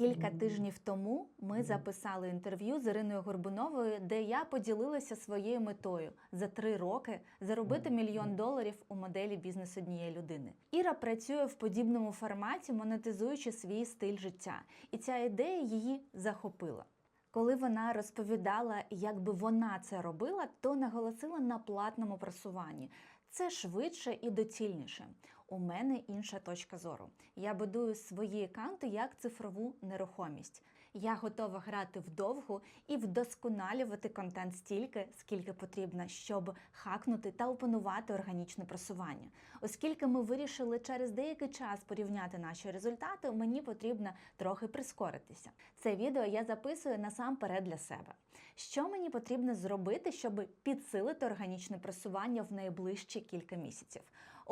Кілька тижнів тому ми записали інтерв'ю з Іриною Горбуновою, де я поділилася своєю метою за три роки заробити мільйон доларів у моделі бізнес однієї людини. Іра працює в подібному форматі, монетизуючи свій стиль життя, і ця ідея її захопила. Коли вона розповідала, як би вона це робила, то наголосила на платному просуванні. Це швидше і доцільніше. У мене інша точка зору. Я будую свої аккаунти як цифрову нерухомість. Я готова грати вдовгу і вдосконалювати контент стільки, скільки потрібно, щоб хакнути та опанувати органічне просування. Оскільки ми вирішили через деякий час порівняти наші результати, мені потрібно трохи прискоритися. Це відео я записую насамперед для себе. Що мені потрібно зробити, щоб підсилити органічне просування в найближчі кілька місяців?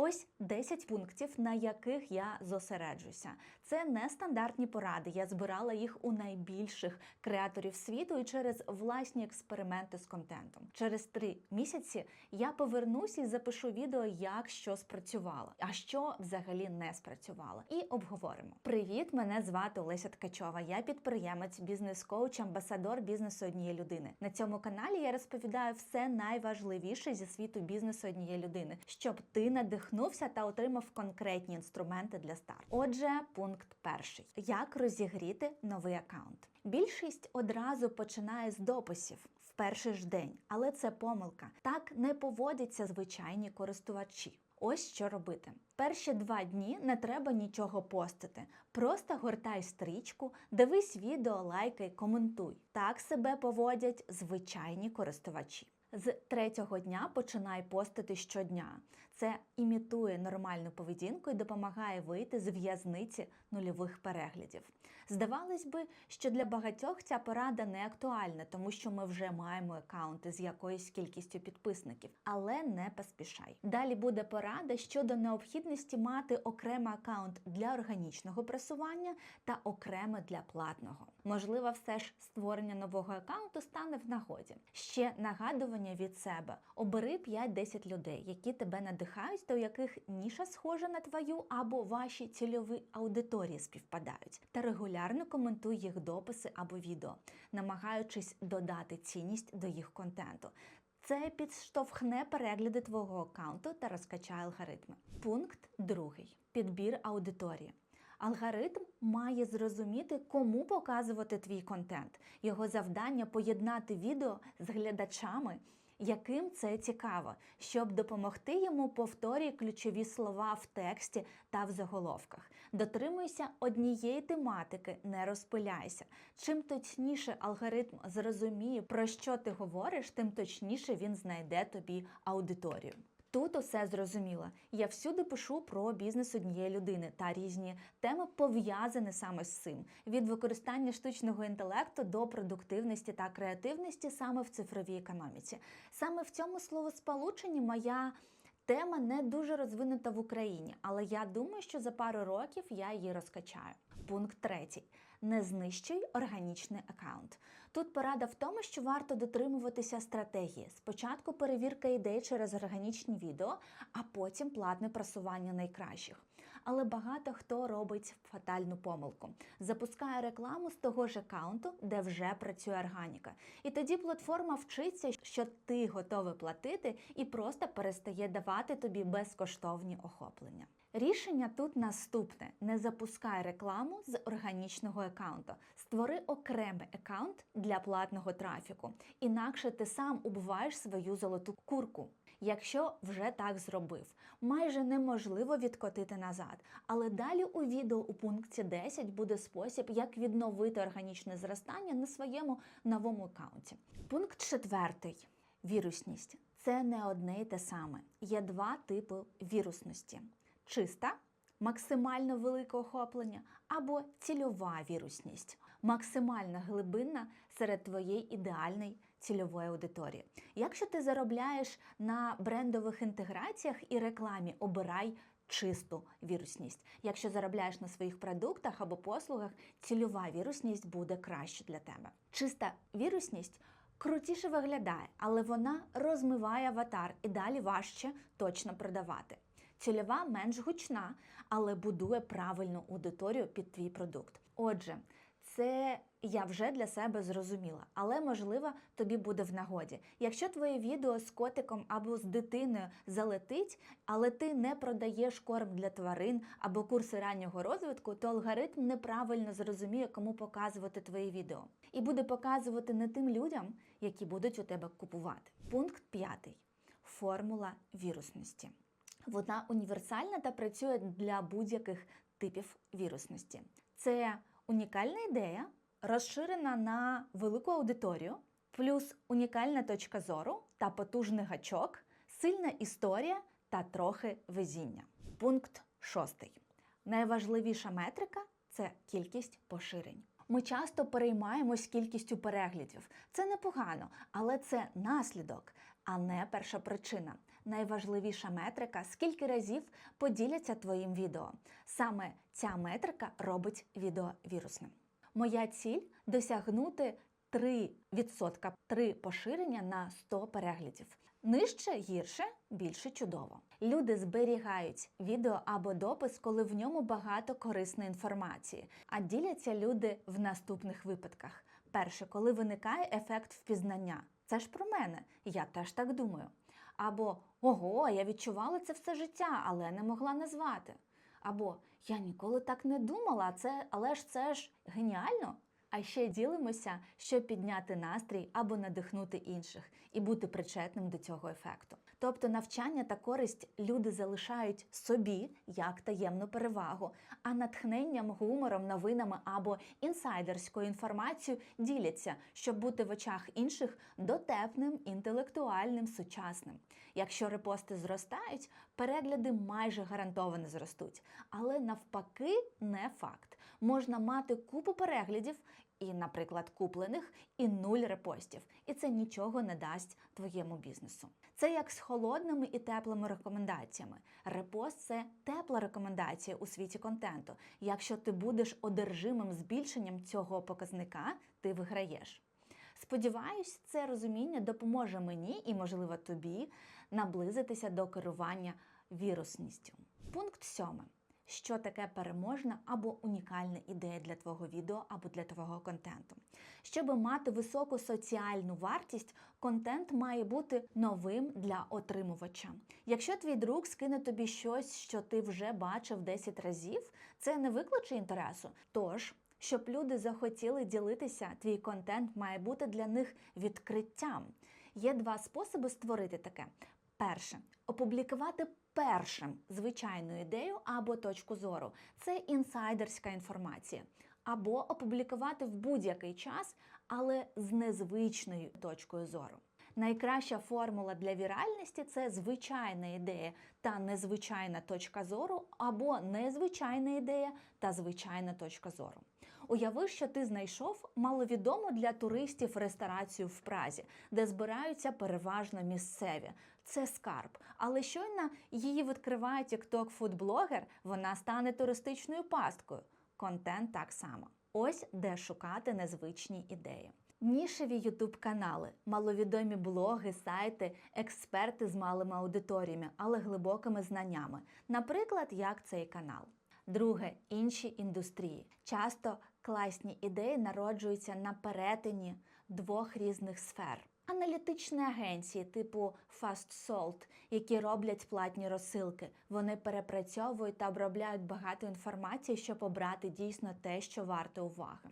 Ось 10 пунктів, на яких я зосереджуся. Це не стандартні поради. Я збирала їх у найбільших креаторів світу і через власні експерименти з контентом. Через три місяці я повернуся і запишу відео, як що спрацювало, а що взагалі не спрацювало. І обговоримо. Привіт, мене звати Олеся Ткачова. Я підприємець, бізнес-коуч, амбасадор бізнесу однієї людини. На цьому каналі я розповідаю все найважливіше зі світу бізнесу однієї людини, щоб ти надихнувся та отримав конкретні інструменти для старту. Отже, пункт перший: як розігріти новий аккаунт. Більшість одразу починає з дописів в перший ж день, але це помилка. Так не поводяться звичайні користувачі. Ось що робити. Перші два дні не треба нічого постити. Просто гортай стрічку, дивись відео, лайкай, коментуй. Так себе поводять звичайні користувачі. З третього дня починай постити щодня. Це імітує нормальну поведінку і допомагає вийти з в'язниці нульових переглядів. Здавалось би, що для багатьох ця порада не актуальна, тому що ми вже маємо аккаунти з якоюсь кількістю підписників, але не поспішай. Далі буде порада щодо необхідності мати окремий аккаунт для органічного просування та окремо для платного. Можливо, все ж створення нового аккаунту стане в нагоді. Ще нагадування від себе: обери 5-10 людей, які тебе надихають, та у яких ніша схожа на твою або ваші цільові аудиторії співпадають, та регулярно коментуй їх дописи або відео, намагаючись додати цінність до їх контенту. Це підштовхне перегляди твого аккаунту та розкачає алгоритми. Пункт другий: підбір аудиторії. Алгоритм має зрозуміти, кому показувати твій контент. Його завдання поєднати відео з глядачами, яким це цікаво, щоб допомогти йому повторюй ключові слова в тексті та в заголовках. Дотримуйся однієї тематики, не розпиляйся. Чим точніше алгоритм зрозуміє, про що ти говориш, тим точніше він знайде тобі аудиторію. Тут усе зрозуміло. Я всюди пишу про бізнес однієї людини та різні теми пов'язані саме з цим: від використання штучного інтелекту до продуктивності та креативності саме в цифровій економіці. Саме в цьому словосполученні моя. Тема не дуже розвинута в Україні, але я думаю, що за пару років я її розкачаю. Пункт третій: не знищуй органічний аккаунт. Тут порада в тому, що варто дотримуватися стратегії. Спочатку перевірка ідей через органічні відео, а потім платне просування найкращих. Але багато хто робить фатальну помилку. Запускає рекламу з того ж аккаунту, де вже працює органіка. І тоді платформа вчиться, що ти готовий платити і просто перестає давати тобі безкоштовні охоплення. Рішення тут наступне: не запускай рекламу з органічного аккаунту. Створи окремий аккаунт для платного трафіку. Інакше ти сам убиваєш свою золоту курку. Якщо вже так зробив, майже неможливо відкотити назад. Але далі у відео у пункті 10 буде спосіб, як відновити органічне зростання на своєму новому аккаунті. Пункт четвертий. Вірусність це не одне й те саме. Є два типи вірусності: чиста, максимально велике охоплення, або цільова вірусність, максимально глибинна серед твоєї ідеальної цільової аудиторії. Якщо ти заробляєш на брендових інтеграціях і рекламі, обирай. Чисту вірусність. Якщо заробляєш на своїх продуктах або послугах, цільова вірусність буде краще для тебе. Чиста вірусність крутіше виглядає, але вона розмиває аватар і далі важче точно продавати. Цільова менш гучна, але будує правильну аудиторію під твій продукт. Отже, Це я вже для себе зрозуміла, але можливо тобі буде в нагоді. Якщо твоє відео з котиком або з дитиною залетить, але ти не продаєш корм для тварин або курси раннього розвитку, то алгоритм неправильно зрозуміє, кому показувати твої відео, і буде показувати не тим людям, які будуть у тебе купувати. Пункт п'ятий формула вірусності. Вона універсальна та працює для будь-яких типів вірусності. Це унікальна ідея, розширена на велику аудиторію, плюс унікальна точка зору та потужний гачок, сильна історія та трохи везіння. Пункт шостий. Найважливіша метрика це кількість поширень. Ми часто переймаємось кількістю переглядів. Це непогано, але це наслідок, а не перша причина. Найважливіша метрика скільки разів поділяться твоїм відео. Саме ця метрика робить відео вірусним. Моя ціль досягнути 3%, 3 поширення на 100 переглядів. Нижче гірше, більше чудово. Люди зберігають відео або допис, коли в ньому багато корисної інформації, а діляться люди в наступних випадках. Перше, коли виникає ефект впізнання. Це ж про мене, я теж так думаю. Або ого, я відчувала це все життя, але не могла назвати. Або я ніколи так не думала, це, але ж це ж геніально. А ще ділимося, щоб підняти настрій або надихнути інших і бути причетним до цього ефекту. Тобто навчання та користь люди залишають собі як таємну перевагу, а натхненням, гумором, новинами або інсайдерською інформацією діляться, щоб бути в очах інших дотепним, інтелектуальним, сучасним. Якщо репости зростають, перегляди майже гарантовано зростуть. Але навпаки, не факт. Можна мати купу переглядів і, наприклад, куплених, і нуль репостів. І це нічого не дасть твоєму бізнесу. Це як з холодними і теплими рекомендаціями. Репост це тепла рекомендація у світі контенту. Якщо ти будеш одержимим збільшенням цього показника, ти виграєш. Сподіваюсь, це розуміння допоможе мені і, можливо, тобі наблизитися до керування вірусністю. Пункт сьомий. Що таке переможна або унікальна ідея для твого відео або для твого контенту? Щоб мати високу соціальну вартість, контент має бути новим для отримувача. Якщо твій друг скине тобі щось, що ти вже бачив 10 разів, це не викличе інтересу. Тож щоб люди захотіли ділитися, твій контент має бути для них відкриттям. Є два способи створити таке. Перше опублікувати першим звичайну ідею або точку зору. Це інсайдерська інформація. Або опублікувати в будь-який час, але з незвичною точкою зору. Найкраща формула для віральності це звичайна ідея та незвичайна точка зору, або незвичайна ідея та звичайна точка зору. Уяви, що ти знайшов маловідому для туристів ресторацію в Празі, де збираються переважно місцеві. Це скарб. Але щойно її відкриває TikTok фудблогер, вона стане туристичною пасткою. Контент так само. Ось де шукати незвичні ідеї. Нішеві ютуб канали, маловідомі блоги, сайти, експерти з малими аудиторіями, але глибокими знаннями. Наприклад, як цей канал. Друге інші індустрії. Часто класні ідеї народжуються на перетині двох різних сфер. Аналітичні агенції типу FastSold, які роблять платні розсилки, вони перепрацьовують та обробляють багато інформації, щоб обрати дійсно те, що варте уваги.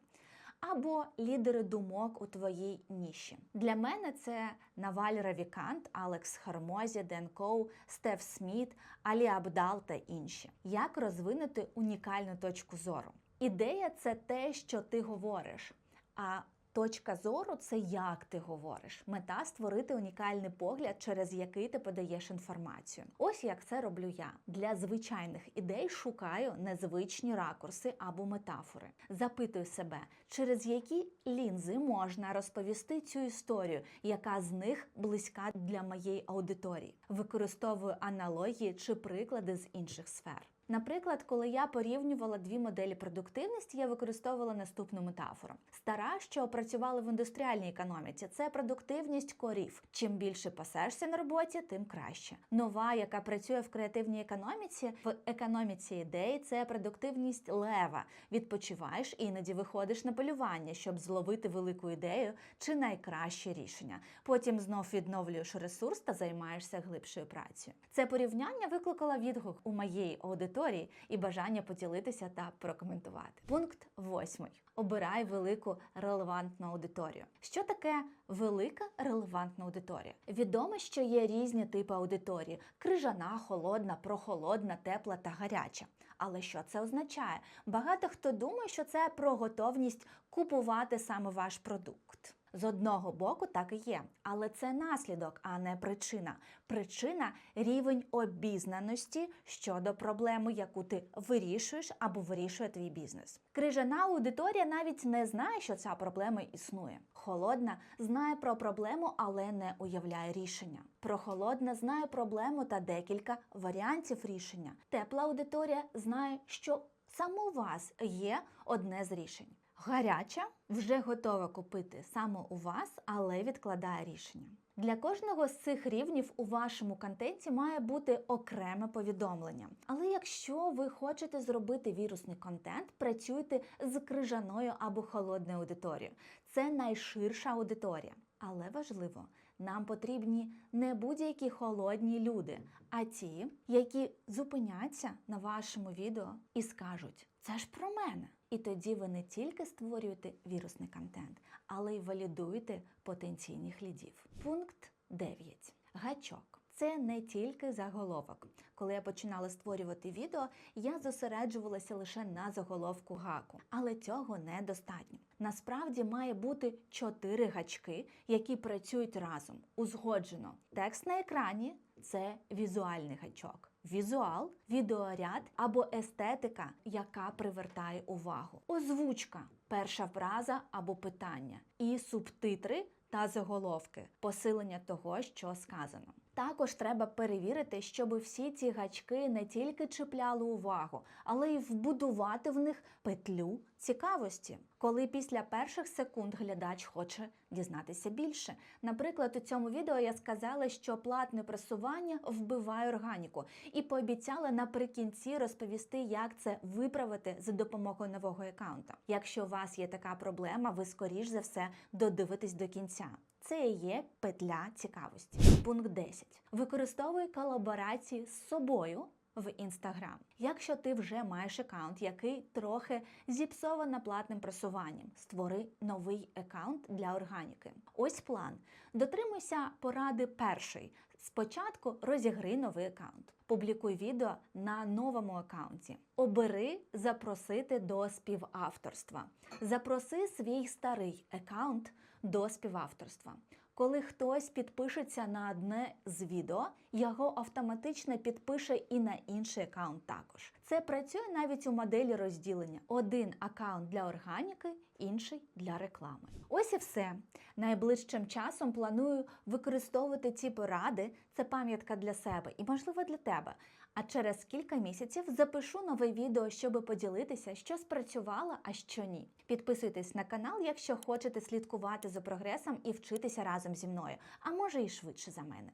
Або лідери думок у твоїй ніші. Для мене це Наваль Равікант, Алекс Хармозі, Ден Коу, Стеф Сміт, Алі Абдал та інші. Як розвинути унікальну точку зору? Ідея це те, що ти говориш. А Точка зору це як ти говориш. Мета створити унікальний погляд, через який ти подаєш інформацію. Ось як це роблю я. Для звичайних ідей шукаю незвичні ракурси або метафори. Запитую себе, через які лінзи можна розповісти цю історію, яка з них близька для моєї аудиторії. Використовую аналогії чи приклади з інших сфер. Наприклад, коли я порівнювала дві моделі продуктивності, я використовувала наступну метафору: стара, що працювала в індустріальній економіці, це продуктивність корів. Чим більше пасешся на роботі, тим краще. Нова, яка працює в креативній економіці, в економіці ідей, це продуктивність лева. Відпочиваєш іноді виходиш на полювання, щоб зловити велику ідею чи найкраще рішення. Потім знов відновлюєш ресурс та займаєшся глибшою працею. Це порівняння викликало відгук у моєї аудиторії і бажання поділитися та прокоментувати. Пункт восьмий. Обирай велику релевантну аудиторію. Що таке велика релевантна аудиторія? Відомо, що є різні типи аудиторії: крижана, холодна, прохолодна, тепла та гаряча. Але що це означає? Багато хто думає, що це про готовність купувати саме ваш продукт. З одного боку так і є, але це наслідок, а не причина. Причина рівень обізнаності щодо проблеми, яку ти вирішуєш або вирішує твій бізнес. Крижана аудиторія навіть не знає, що ця проблема існує. Холодна знає про проблему, але не уявляє рішення. Прохолодна знає проблему та декілька варіантів рішення. Тепла аудиторія знає, що саме у вас є одне з рішень. Гаряча вже готова купити саме у вас, але відкладає рішення. Для кожного з цих рівнів у вашому контенті має бути окреме повідомлення. Але якщо ви хочете зробити вірусний контент, працюйте з крижаною або холодною аудиторією. Це найширша аудиторія. Але важливо, нам потрібні не будь-які холодні люди, а ті, які зупиняться на вашому відео і скажуть: це ж про мене. І тоді ви не тільки створюєте вірусний контент, але й валідуєте потенційних лідів. Пункт 9. Гачок. Це не тільки заголовок. Коли я починала створювати відео, я зосереджувалася лише на заголовку гаку, але цього недостатньо. Насправді має бути чотири гачки, які працюють разом, узгоджено. Текст на екрані це візуальний гачок. Візуал, відеоряд або естетика, яка привертає увагу. Озвучка, перша фраза або питання, і субтитри та заголовки, посилення того, що сказано. Також треба перевірити, щоб всі ці гачки не тільки чіпляли увагу, але й вбудувати в них петлю цікавості, коли після перших секунд глядач хоче дізнатися більше. Наприклад, у цьому відео я сказала, що платне просування вбиває органіку, і пообіцяла наприкінці розповісти, як це виправити за допомогою нового аккаунта. Якщо у вас є така проблема, ви скоріш за все додивитесь до кінця. Це і є петля цікавості. Пункт 10. Використовуй колаборації з собою в Інстаграм. Якщо ти вже маєш аккаунт, який трохи зіпсований платним просуванням, створи новий аккаунт для органіки. Ось план. Дотримуйся поради перший. Спочатку розігри новий аккаунт. Публікуй відео на новому аккаунті. Обери запросити до співавторства. Запроси свій старий аккаунт до співавторства. Коли хтось підпишеться на одне з відео, його автоматично підпише і на інший аккаунт також. Це працює навіть у моделі розділення: один аккаунт для органіки, інший для реклами. Ось і все. Найближчим часом планую використовувати ці поради. Це пам'ятка для себе і, можливо, для тебе. А через кілька місяців запишу нове відео, щоб поділитися, що спрацювало, а що ні. Підписуйтесь на канал, якщо хочете слідкувати за прогресом і вчитися разом зі мною, а може і швидше за мене.